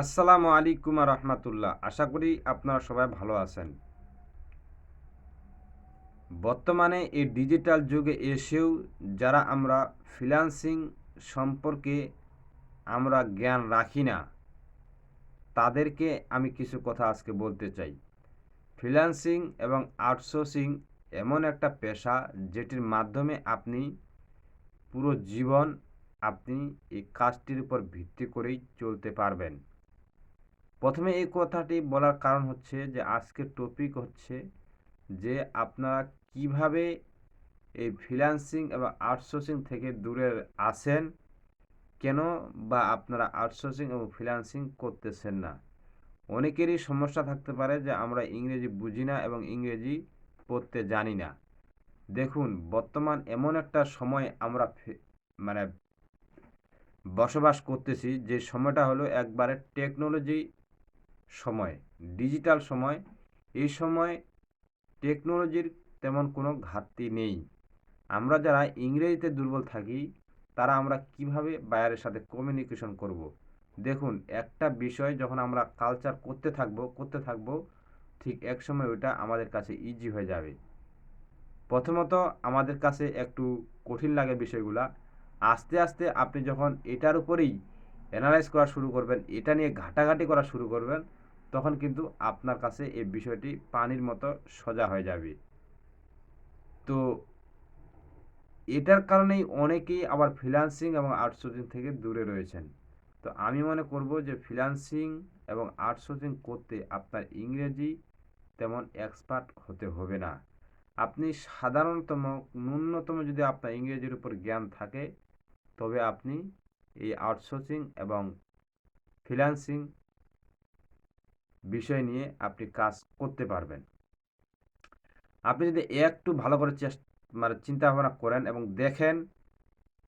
আসসালামু আলাইকুম রহমতুল্লাহ। আশা করি আপনারা সবাই ভালো আছেন। বর্তমানে এই ডিজিটাল যুগে এসেও যারা আমরা ফ্রিল্যান্সিং সম্পর্কে আমরা জ্ঞান রাখি না, তাদেরকে আমি কিছু কথা আজকে বলতে চাই। ফ্রিল্যান্সিং এবং আউটসোর্সিং এমন একটা পেশা যেটির মাধ্যমে আপনি পুরো জীবন আপনি এই কাজটির উপর ভিত্তি করেই চলতে পারবেন। প্রথমে এই কথাটি বলার কারণ হচ্ছে যে, আজকের টপিক হচ্ছে যে, আপনারা কীভাবে এই ফ্রিল্যান্সিং এবং আউটসোর্সিং থেকে দূরে আসেন কেন বা আপনারা আউটসোর্সিং এবং ফ্রিল্যান্সিং করতেছেন না? অনেকেরই সমস্যা থাকতে পারে যে, আমরা ইংরেজি বুঝি না এবং ইংরেজি পড়তে জানি না। দেখুন, বর্তমান এমন একটা সময় আমরা মানে বসবাস করতেছি যে সময়টা হলো একবারে টেকনোলজি সময় ডিজিটাল সময় এই সময় টেকনোলজির তেমন কোনো ঘাটতি নেই। আমরা যারা ইংরেজিতে দুর্বল থাকি, তারা আমরা কীভাবে বাইরের সাথে কমিউনিকেশন করব। দেখুন, একটা বিষয় যখন আমরা কালচার করতে থাকব করতে থাকব, ঠিক এক সময় ওইটা আমাদের কাছে ইজি হয়ে যাবে। প্রথমত আমাদের কাছে একটু কঠিন লাগে বিষয়গুলা। আস্তে আস্তে আপনি যখন এটার উপরেই অ্যানালাইজ করা শুরু করবেন, এটা নিয়ে ঘাটাঘাটি করা শুরু করবেন তখন কিন্তু আপনার কাছে এই বিষয়টি পানির মতো সোজা হয়ে যাবে। তো এটার কারণেই অনেকেই আবার ফ্রিল্যান্সিং এবং আউটসোর্সিং থেকে দূরে রয়েছেন। তো আমি মনে করব যে ফ্রিল্যান্সিং এবং আউটসোর্সিং করতে আপনার ইংরেজি তেমন এক্সপার্ট হতে হবে না। আপনি সাধারণতম ন্যূনতম যদি আপনার ইংরেজির উপর জ্ঞান থাকে, তবে আপনি এই আউটসোর্সিং এবং ফ্রিল্যান্সিং বিষয় নিয়ে আপনি কাজ করতে পারবেন। আপনি যদি একটু ভালো করে চেষ্টা মানে চিন্তা ভাবনা করেন এবং দেখেন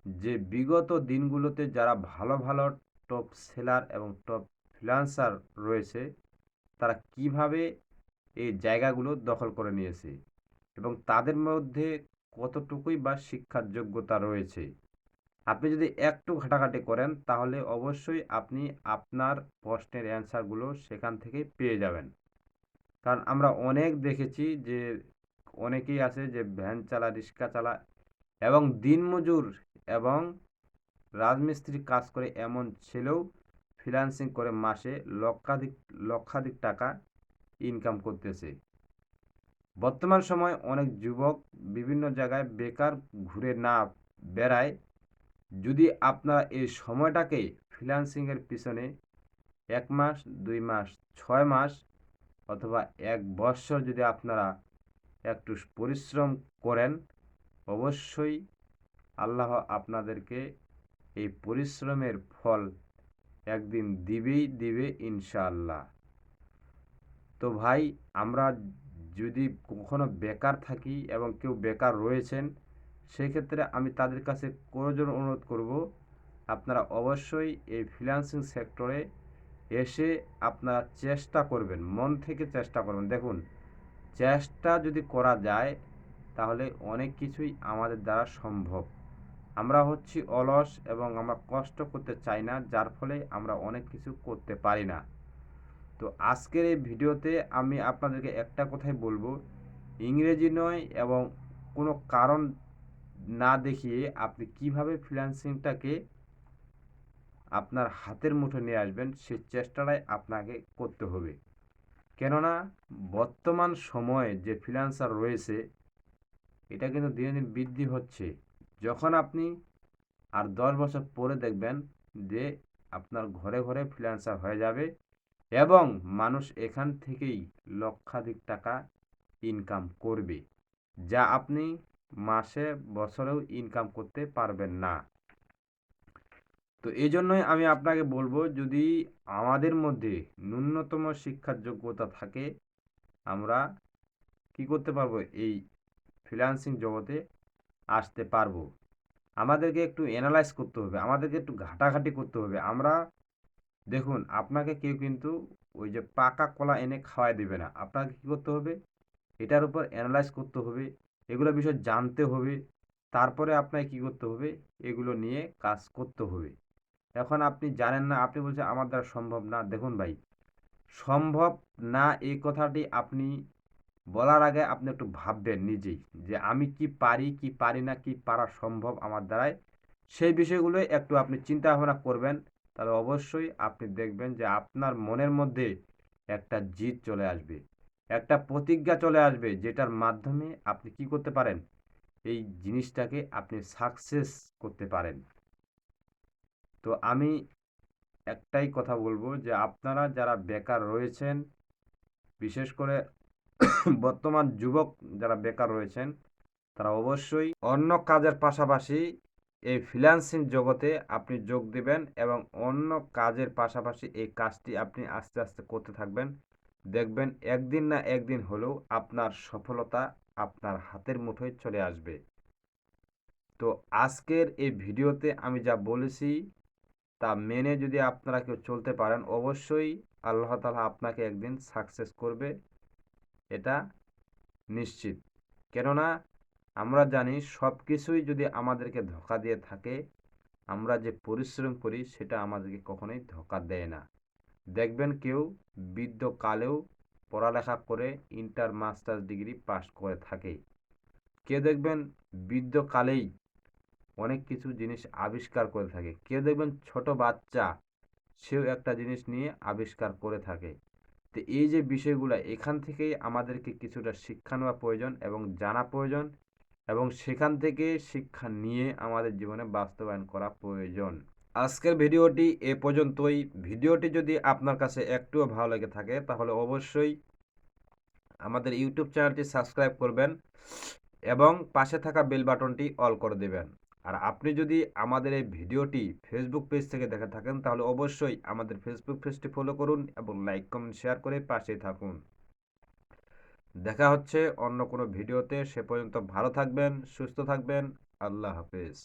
যে বিগত দিনগুলোতে যারা ভালো ভালো টপ সেলার এবং টপ ফ্রিল্যান্সার রয়েছে, তারা কীভাবে এই জায়গাগুলো দখল করে নিয়েছে এবং তাদের মধ্যে কতটুকুই বা শিক্ষার যোগ্যতা রয়েছে? আপনি যদি একটু ঘাটাঘাটি করেন, তাহলে অবশ্যই আপনি আপনার প্রশ্নের অ্যান্সারগুলো সেখান থেকে পেয়ে যাবেন। কারণ আমরা অনেক দেখেছি যে, অনেকেই আছে যে ভ্যান চালা, রিক্সা চালা এবং দিনমজুর এবং রাজমিস্ত্রি কাজ করে এমন ছেলেও ফ্রিল্যান্সিং করে মাসে লক্ষাধিক লক্ষাধিক টাকা ইনকাম করতেছে। বর্তমান সময় অনেক যুবক বিভিন্ন জায়গায় বেকার ঘুরে না বেড়ায় যদি আপনারা এই সময়টাকে ফ্রিল্যান্সিংয়ের পিছনে এক মাস, দুই মাস, ছয় মাস অথবা এক বৎসর যদি আপনারা একটু পরিশ্রম করেন, অবশ্যই আল্লাহ আপনাদেরকে এই পরিশ্রমের ফল একদিন দিবেই দিবে ইনশাআল্লাহ। তো ভাই, আমরা যদি কখনো বেকার থাকি এবং কেউ বেকার রয়েছেন সেক্ষেত্রে আমি তাদের কাছে কোনোজন অনুরোধ করব, আপনারা অবশ্যই এই ফ্রিল্যান্সিং সেক্টরে এসে আপনারা চেষ্টা করবেন, মন থেকে চেষ্টা করবেন। দেখুন, চেষ্টা যদি করা যায়, তাহলে অনেক কিছুই আমাদের দ্বারা সম্ভব। আমরা হচ্ছি অলস এবং আমরা কষ্ট করতে চাই না, যার ফলে আমরা অনেক কিছু করতে পারি না। তো আজকের এই ভিডিওতে আমি আপনাদেরকে একটা কথাই বলব, ইংরেজি নয় এবং কোনো কারণ না দেখিয়ে আপনি কীভাবে ফ্রিল্যান্সিংটাকে আপনার হাতের মুঠো নিয়ে আসবেন সেই চেষ্টাটাই আপনাকে করতে হবে। কেননা, বর্তমান সময়ে যে ফ্রিল্যান্সার রয়েছে, এটা কিন্তু দিনে দিন বৃদ্ধি হচ্ছে। যখন আপনি আর দশ বছর পরে দেখবেন যে আপনার ঘরে ঘরে ফ্রিল্যান্সার হয়ে যাবে এবং মানুষ এখান থেকেই লক্ষাধিক টাকা ইনকাম করবে, যা আপনি মাসে, বছরেও ইনকাম করতে পারবেন না। তো এই জন্যই আমি আপনাকে বলব, যদি আমাদের মধ্যে ন্যূনতম শিক্ষার যোগ্যতা থাকে, আমরা কি করতে পারব? এই ফ্রিল্যান্সিং জগতে আসতে পারব। আমাদেরকে একটু অ্যানালাইজ করতে হবে, আমাদেরকে একটু ঘাটাঘাটি করতে হবে। আমরা, দেখুন, আপনাকে কেউ কিন্তু ওই যে পাকা কলা এনে খাওয়াই দেবে না। আপনাকে কী করতে হবে? এটার উপর অ্যানালাইজ করতে হবে। এগুলো বিষয় জানতে হবে। তারপরে আপনাকে কী করতে হবে? এগুলো নিয়ে কাজ করতে হবে। এখন আপনি জানেন না, আপনি বলছেন আমার দ্বারা সম্ভব না। দেখুন ভাই, সম্ভব না এই কথাটি আপনি বলার আগে আপনি একটু ভাববেন নিজেই যে আমি কি পারি কি পারি না, কি পারা সম্ভব আমার দ্বারাই। সেই বিষয়গুলো একটু আপনি চিন্তা ভাবনা করবেন। তাহলে অবশ্যই আপনি দেখবেন যে আপনার মনের মধ্যে একটা জিত চলে আসবে। একটা প্রতিজ্ঞা চলে আসবে যেটার মাধ্যমে আপনি কি করতে পারেন? এই জিনিসটাকে আপনি সাকসেস করতে পারেন। তো আমি একটাই কথা বলব যে আপনারা যারা বেকার রয়েছেন, বিশেষ করে বর্তমান যুবক যারা বেকার রয়েছেন, তারা অবশ্যই অন্য কাজের পাশাপাশি এই ফ্রিল্যান্সিং জগতে আপনি যোগ দিবেন এবং অন্য কাজের পাশাপাশি এই কাজটি আপনি আস্তে আস্তে করতে থাকবেন। দেখবেন একদিন না একদিন হলেও আপনার সফলতা আপনার হাতের মুঠোয় চলে আসবে। তো আজকের এই ভিডিওতে আমি যা বলেছি তা মেনে যদি আপনারা কেউ চলতে পারেন, অবশ্যই আল্লাহ তালা আপনাকে একদিন সাকসেস করবে, এটা নিশ্চিত। কেননা আমরা জানি সব কিছুই যদি আমাদেরকে ধোকা দিয়ে থাকে, আমরা যে পরিশ্রম করি সেটা আমাদেরকে কখনোই ধোকা দেয় না। দেখবেন কেউ বৃদ্ধকালেও পড়ালেখা করে ইন্টার মাস্টার্স ডিগ্রি পাস করে থাকে। কেউ দেখবেন বৃদ্ধকালেই অনেক কিছু জিনিস আবিষ্কার করে থাকে। কেউ দেখবেন ছোট বাচ্চা, সেও একটা জিনিস নিয়ে আবিষ্কার করে থাকে। তো এই যে বিষয়গুলো, এখান থেকেই আমাদেরকে কিছুটা শিক্ষা নেওয়া প্রয়োজন এবং জানা প্রয়োজন এবং সেখান থেকে শিক্ষা নিয়ে আমাদের জীবনে বাস্তবায়ন করা প্রয়োজন। আজকের ভিডিওটি এ পর্যন্তই। ভিডিওটি যদি আপনার কাছে একটুও ভালো লেগে থাকে, তাহলে অবশ্যই আমাদের ইউটিউব চ্যানেলটি সাবস্ক্রাইব করবেন এবং পাশে থাকা বেল বাটনটি অল করে দেবেন। আর আপনি যদি আমাদের এই ভিডিওটি ফেসবুক পেজ থেকে দেখে থাকেন, তাহলে অবশ্যই আমাদের ফেসবুক পেজটি ফলো করুন এবং লাইক কমেন্ট শেয়ার করে পাশেই থাকুন। দেখা হচ্ছে অন্য কোনো ভিডিওতে। সে পর্যন্ত ভালো থাকবেন, সুস্থ থাকবেন। আল্লাহ হাফেজ।